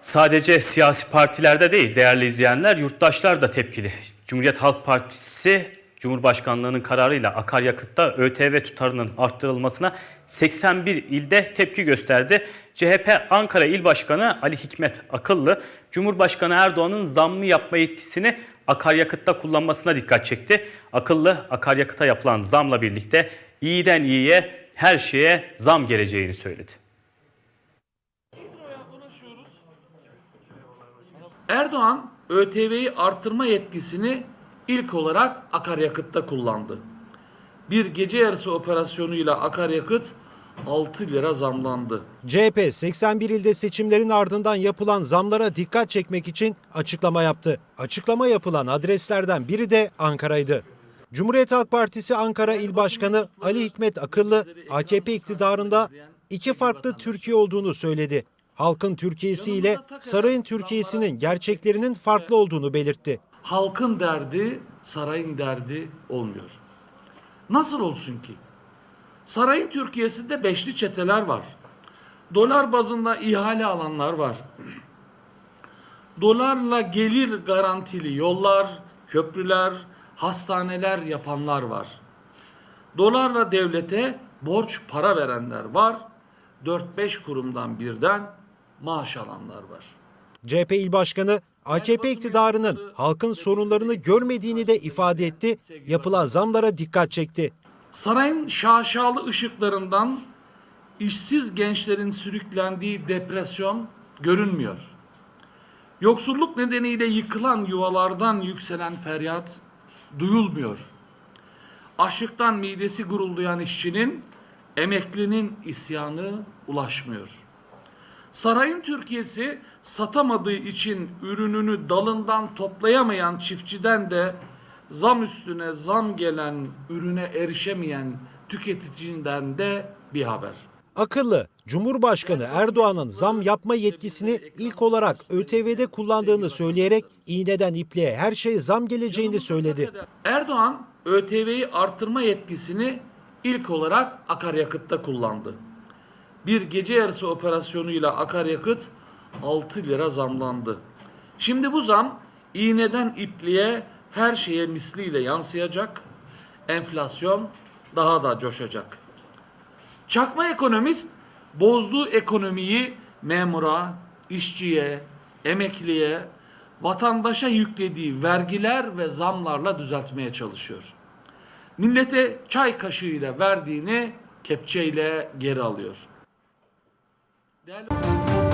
Sadece siyasi partilerde değil değerli izleyenler, yurttaşlar da tepkili. Cumhuriyet Halk Partisi Cumhurbaşkanlığının kararıyla akaryakıtta ÖTV tutarının arttırılmasına 81 ilde tepki gösterdi. CHP Ankara İl Başkanı Ali Hikmet Akıllı, Cumhurbaşkanı Erdoğan'ın zamlı yapma yetkisini akaryakıtta kullanmasına dikkat çekti. Akıllı akaryakıta yapılan zamla birlikte iyiden iyiye her şeye zam geleceğini söyledi. Erdoğan ÖTV'yi artırma yetkisini ilk olarak akaryakıtta kullandı. Bir gece yarısı operasyonuyla akaryakıt 6 lira zamlandı. CHP 81 ilde seçimlerin ardından yapılan zamlara dikkat çekmek için açıklama yaptı. Açıklama yapılan adreslerden biri de Ankara'ydı. Cumhuriyet Halk Partisi Ankara İl Başkanı Ali Hikmet Akıllı, AKP iktidarında iki farklı Türkiye olduğunu söyledi. Halkın Türkiye'si ile sarayın Türkiye'sinin gerçeklerinin farklı olduğunu belirtti. Halkın derdi sarayın derdi olmuyor. Nasıl olsun ki? Sarayın Türkiye'sinde beşli çeteler var. Dolar bazında ihale alanlar var. Dolarla gelir garantili yollar, köprüler, hastaneler yapanlar var. Dolarla devlete borç para verenler var. 4-5 kurumdan birden maaş alanlar var. CHP İl Başkanı AKP iktidarının halkın sorunlarını görmediğini de ifade etti. Yapılan zamlara dikkat çekti. Sarayın şaşalı ışıklarından işsiz gençlerin sürüklendiği depresyon görünmüyor. Yoksulluk nedeniyle yıkılan yuvalardan yükselen feryat duyulmuyor. Açlıktan midesi guruldayan işçinin, emeklinin isyanı ulaşmıyor. Sarayın Türkiye'si satamadığı için ürününü dalından toplayamayan çiftçiden de zam üstüne zam gelen ürüne erişemeyen tüketiciden de bir haber. Akıllı, Cumhurbaşkanı Erdoğan'ın zam yapma yetkisini ilk olarak ÖTV'de kullandığını söyleyerek iğneden ipliğe her şey zam geleceğini söyledi. Erdoğan ÖTV'yi artırma yetkisini ilk olarak akaryakıtta kullandı. Bir gece yarısı operasyonuyla akaryakıt 6 lira zamlandı. Şimdi bu zam iğneden ipliğe her şeye misliyle yansıyacak. Enflasyon daha da coşacak. Çakma ekonomist bozduğu ekonomiyi memura, işçiye, emekliye, vatandaşa yüklediği vergiler ve zamlarla düzeltmeye çalışıyor. Millete çay kaşığıyla verdiğini kepçeyle geri alıyor. Değerli...